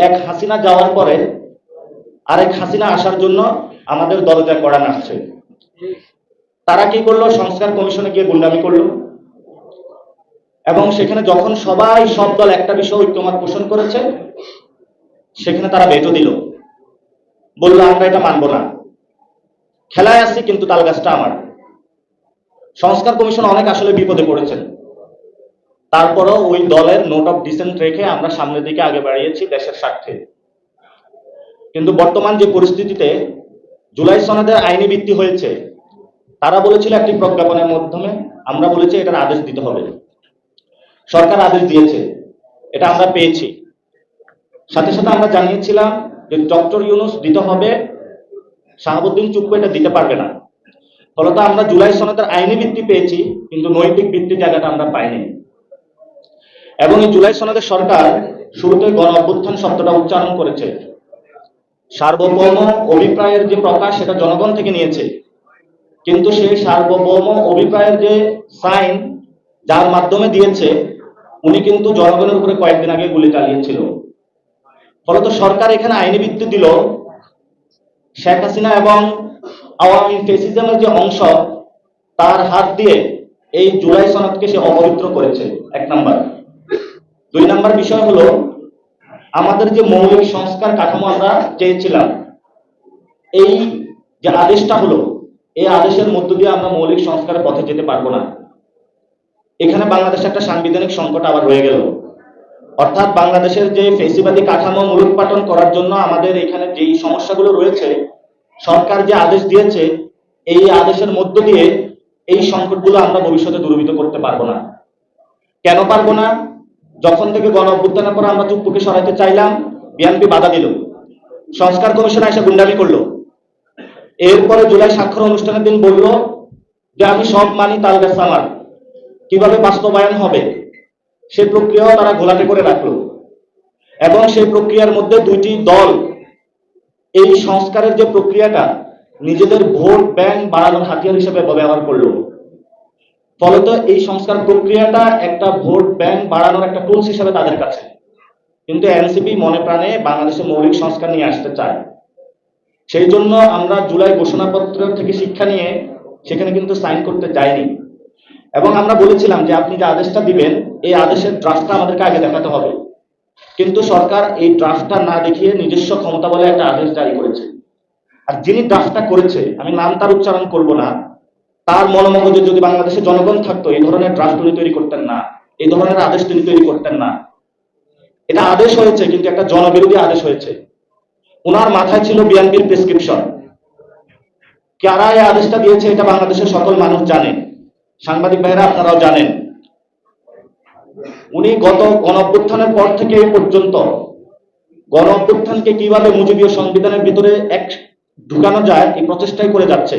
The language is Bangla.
এক হাসিনা যাওয়ার পরে আরেক হাসিনা আসার জন্য আমাদের দরজায় কড়া নাচছে তারা কি করল? সংস্কার কমিশনে গিয়ে গুন্ডামি করল। এবং সেখানে যখন সবাই, সব দল একটা বিষয় ঐক্যমত পোষণ করেছে, সেখানে তারা ভেটো দিল। বলল, আমরা এটা মানবো না। খেলায় আসছি কিন্তু তাল গাছটা আমার। সংস্কার কমিশন অনেক আসলে বিপদে পড়েছেন। তারপরও ওই দলের নোট অফ ডিসেন্ট রেখে আমরা সামনের দিকে আগে বাড়িয়েছি দেশের স্বার্থে। কিন্তু বর্তমান যে পরিস্থিতিতে জুলাই সনদের আইনি ভিত্তি হয়েছে, তারা বলেছিল একটি প্রজ্ঞাপনের মাধ্যমে আমরা বলেছি এটার আদেশ দিতে হবে। সরকার আদেশ দিয়েছে, এটা আমরা পেয়েছি। সাথে সাথে আমরা জানিয়েছিলাম যে ডক্টর ইউনুস দিতে হবে, শাহাবুদ্দিন চুপ্পু এটা দিতে পারবে না। ফলত আমরা জুলাই সনদের আইনি ভিত্তি পেয়েছি, কিন্তু নৈতিক ভিত্তির জায়গাটা আমরা পাইনি। এবং এই জুলাই সনদের সরকার শুরুতে গণ অভ্যুত্থান শব্দটা উচ্চারণ করেছে। সার্বভৌম অভিপ্রায়ের যে প্রকাশ, সেটা জনগণ থেকে নিয়েছে। কিন্তু সেই সার্বভৌম অভিপ্রায়ের যে সাইন, যার মাধ্যমে দিয়েছে, উনি কিন্তু জনগণের উপরে কয়েকদিন আগে গুলি চালিয়েছিল। ফলত সরকার এখানে আইনি ভিত্তি দিল। শেখ হাসিনা এবং আওয়ামী ফেসিজমের যে অংশ, তার হাত দিয়ে এই জুলাই সনদকে সে অপবিত্র করেছে। এক নাম্বার। নাম্বার বিষয় হলো, আমাদের যে মৌলিক সংস্কার কাঠামো আমরা চেয়েছিলাম, এই যে আদেশটা হলো, এই আদেশের মধ্য দিয়ে আমরা মৌলিক সংস্কারের পথে যেতে পারব না। এখানে বাংলাদেশে একটা সাংবিধানিক সংকট আবার রয়ে গেল। অর্থাৎ বাংলাদেশের যে ফেসিবাদী কাঠামো মূলোৎপাটন করার জন্য আমাদের এখানে যেই সমস্যাগুলো রয়েছে, সরকার যে আদেশ দিয়েছে, এই আদেশের মধ্য দিয়ে এই সংকটগুলো আমরা ভবিষ্যতে দূরীভূত করতে পারব না। কেন পারব না? যখন থেকে গণ অভ্যুত্থানের পর আমরা চুপ্পুকে সরাইতে চাইলাম, বিএনপি বাধা দিল। সংস্কার কমিশন এসে গুন্ডামি করল। এরপরে জুলাই স্বাক্ষর অনুষ্ঠানের দিন বলল যে, আমি সব মানি তাল গাছ আমার। কীভাবে বাস্তবায়ন হবে? সে প্রক্রিয়াও তারা ঘোলাটে করে রাখল। এবং সেই প্রক্রিয়ার মধ্যে দুইটি দল, এই সংস্কারের যে প্রক্রিয়াটা, নিজেদের ভোট ব্যাংক বাড়ানোর হাতিয়ার হিসেবে ব্যবহার করল। ফলত এই সংস্কার প্রক্রিয়াটা একটা ভোট ব্যাংক বাড়ানোর একটা টুলস হিসাবে তাদের কাছে। কিন্তু এনসিপি মনে প্রাণে বাংলাদেশে মৌলিক সংস্কার নিয়ে আসতে চায়। সেই জন্য আমরা জুলাই ঘোষণাপত্র থেকে শিক্ষা নিয়ে সেখানে কিন্তু সাইন করতে যাইনি এবং আমরা বলেছিলাম যে আপনি যে আদেশটা দিবেন, এই আদেশের ড্রাফটটা আমাদেরকে আগে দেখাতে হবে। কিন্তু সরকার এই ড্রাফটটা না দেখিয়ে নিজস্ব ক্ষমতা বলে একটা আদেশ জারি করেছে। আর যিনি ড্রাফটটা করেছে, আমি নাম তার উচ্চারণ করব না তার মনোমগজে যদি বাংলাদেশের জনগণ থাকতো, এই ধরনের ড্রাফট উনি তৈরি করতেন না, এই ধরনের আদেশ তিনি তৈরি করতেন না। এটা আদেশ হয়েছে, কিন্তু একটা জনবিরোধী আদেশ হয়েছে। ওনার মাথায় ছিল বিএনপির প্রেসক্রিপশন কারা এই আদেশটা দিয়েছে, এটা বাংলাদেশের সকল মানুষ জানে। সাংবাদিক ভাইরা আপনারাও জানেন। উনি গত গণ অভ্যুত্থানের পর থেকে এই পর্যন্ত গণ অভ্যুত্থানকে কীভাবে মুজিবীয় সংবিধানের ভিতরে এক ঢুকানো যায়, এই প্রচেষ্টাই করে যাচ্ছে।